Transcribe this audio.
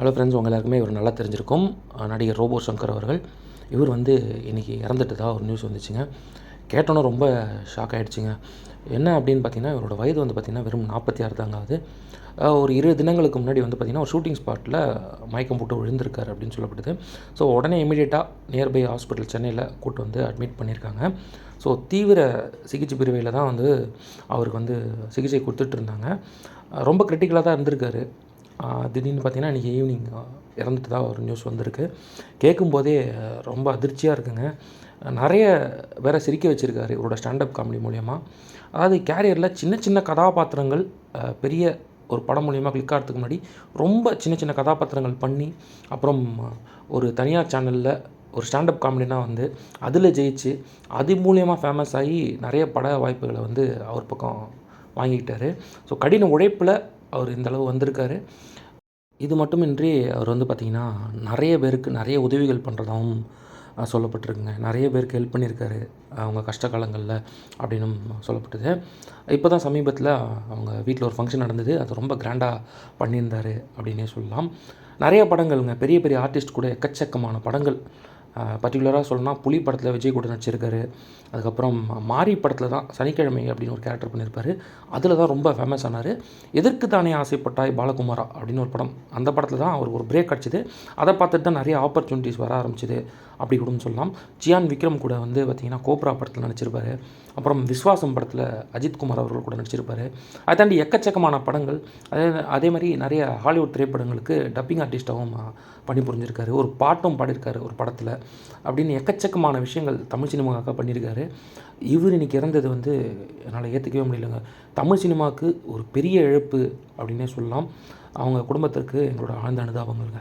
Hello friends உங்கள் எல்லாருக்குமே இவர் நல்லா தெரிஞ்சிருக்கும். நடிகர் ரோபோ சங்கர் அவர்கள் இவர் வந்து இன்றைக்கி இறந்துட்டதா ஒரு நியூஸ் வந்துச்சுங்க. கேட்டோன்னே ரொம்ப ஷாக் ஆகிடுச்சிங்க என்ன அப்படின்னு பார்த்தீங்கன்னா இவரோட வயது வந்து பார்த்திங்கன்னா வெறும் நாற்பத்தி ஆறு தாங்க ஆகுது. ஒரு இரு தினங்களுக்கு முன்னாடி வந்து பார்த்திங்கன்னா ஒரு ஷூட்டிங் ஸ்பாட்டில் மயக்கம் போட்டு விழுந்திருக்கார் அப்படின்னு சொல்லப்படுது ஸோ உடனே இமீடியட்டாக நியர்பை ஹாஸ்பிட்டல் சென்னையில் கூட்டு வந்து அட்மிட் பண்ணியிருக்காங்க. ஸோ தீவிர சிகிச்சை பிரிவையில் தான் வந்து அவருக்கு வந்து சிகிச்சை கொடுத்துட்டு இருந்தாங்க. ரொம்ப கிரிட்டிக்கலாக தான் இருந்திருக்காரு. திடீர்னு பார்த்தீங்கன்னா இன்றைக்கி ஈவினிங் இறந்துட்டு தான் ஒரு நியூஸ் வந்திருக்கு. கேட்கும்போதே ரொம்ப அதிர்ச்சியாக இருக்குங்க. நிறைய வேற சிரிக்க வச்சுருக்காரு இவரோட ஸ்டாண்டப் காமெடி மூலயமா. அதாவது கேரியரில் சின்ன சின்ன கதாபாத்திரங்கள் பெரிய ஒரு படம் மூலியமாக கிளிக் ஆகிறதுக்கு முன்னாடி ரொம்ப சின்ன சின்ன கதாபாத்திரங்கள் பண்ணி அப்புறம் ஒரு தனியார் சேனலில் ஒரு ஸ்டாண்டப் காமெடினா வந்து அதில் ஜெயிச்சு அது மூலியமாக ஃபேமஸ் ஆகி நிறைய பட வாய்ப்புகளை வந்து அவர் பக்கம் வாங்கிக்கிட்டாரு. ஸோ கடின உழைப்பில் அவர் இந்த அளவு வந்திருக்காரு. இது மட்டுமின்றி அவர் வந்து பார்த்திங்கன்னா நிறைய பேருக்கு நிறைய உதவிகள் பண்ணுறதாகவும் சொல்லப்பட்டிருக்குங்க. நிறைய பேருக்கு ஹெல்ப் பண்ணியிருக்காரு அவங்க கஷ்ட காலங்களில் அப்படின்னும் சொல்லப்பட்டது. இப்போ தான் சமீபத்தில் அவங்க வீட்டில் ஒரு ஃபங்க்ஷன் நடந்தது. அது ரொம்ப கிராண்டாக பண்ணியிருந்தார் அப்படின்னே சொல்லலாம். நிறைய படங்கள்ங்க. பெரிய பெரிய ஆர்டிஸ்ட் கூட எக்கச்சக்கமான படங்கள் பர்டிகுலராக சொல்லணும்னா புலி படத்தில் விஜய் கூட நடிச்சிருக்காரு. அதுக்கப்புறம் மாரி படத்தில் தான் சனிக்கிழமை அப்படின்னு ஒரு கேரக்டர் பண்ணியிருப்பார் அதில் தான் ரொம்ப ஃபேமஸ் ஆனார். எதற்கு தானே ஆசைப்பட்டாய் பாலகுமாரா அப்படின்னு ஒரு படம். அந்த படத்தில் தான் அவருக்கு ஒரு பிரேக் கிடச்சிது அதை பார்த்துட்டு தான் நிறைய ஆப்பர்ச்சுனிட்டிஸ் வர ஆரம்பிச்சிது. அப்படி கூட சொல்லலாம். ஜியான் விக்ரம் கூட வந்து பார்த்திங்கன்னா கோப்ரா படத்தில் நடிச்சிருப்பாரு. அப்புறம் விஸ்வாசம் படத்தில் அஜித்குமார் அவர்கள் கூட நடிச்சிருப்பாரு. அதை தாண்டி எக்கச்சக்கமான படங்கள். அதே அதே மாதிரி நிறைய ஹாலிவுட் திரைப்படங்களுக்கு டப்பிங் ஆர்டிஸ்ட்டாகவும் பணி புரிஞ்சிருக்காரு ஒரு பாட்டும் பாடியிருக்காரு ஒரு படத்தில். அப்படின்னு எக்கச்சக்கமான விஷயங்கள் தமிழ் சினிமாவுக்காக பண்ணியிருக்காரு. இவர் இன்னைக்கு இறந்தது வந்து என்னால் ஏற்றுக்கவே முடியலங்க. தமிழ் சினிமாவுக்கு ஒரு பெரிய இழப்பு அப்படின்னே சொல்லலாம். அவங்க குடும்பத்திற்கு எங்களோட ஆழ்ந்த அனுதாபங்கள்ங்க.